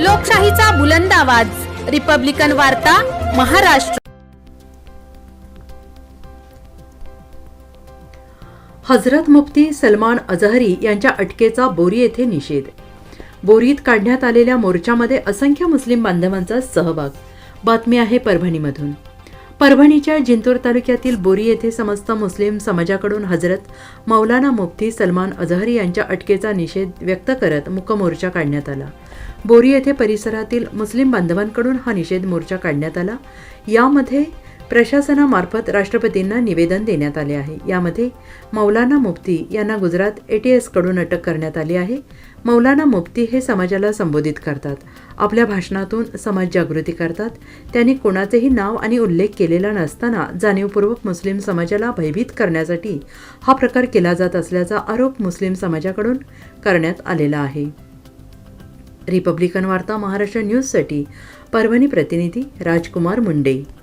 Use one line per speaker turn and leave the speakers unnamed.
लोकशाहीचा बुलंद आवाज. रिपब्लिकन वार्ता महाराष्ट्र.
हजरत मुफ्ती सलमान अजहरी यांच्या अटकेचा बोरी येथे निषेध. बोरीत काढण्यात आलेल्या मोर्चामध्ये असंख्य मुस्लिम बांधवांचा सहभाग. बातमी आहे परभणीमधून. परभणीच्या जिंतूर तालुक्यातील बोरी येथे समस्त मुस्लिम समाजाकडून हजरत मौलाना मुफ्ती सलमान अजहरी यांच्या अटकेचा निषेध व्यक्त करत मुक मोर्चा काढण्यात आला. बोरी येथे परिसरातील मुस्लिम बांधवांकडून हा निषेध मोर्चा काढण्यात आला. यामध्ये प्रशासनामार्फत राष्ट्रपतींना निवेदन देण्यात आले आहे. यामध्ये मौलाना मुफ्ती यांना गुजरात ए टी एसकडून अटक करण्यात आली आहे. मौलाना मुफ्ती हे समाजाला संबोधित करतात. आपल्या भाषणातून समाज जागृती करतात. त्यांनी कोणाचेही नाव आणि उल्लेख केलेला नसताना जाणीवपूर्वक मुस्लिम समाजाला भयभीत करण्यासाठी हा प्रकार केला जात असल्याचा आरोप मुस्लिम समाजाकडून करण्यात आलेला आहे. रिपब्लिकन वार्ता महाराष्ट्र न्यूजसाठी परभणी प्रतिनिधी राजकुमार मुंडे.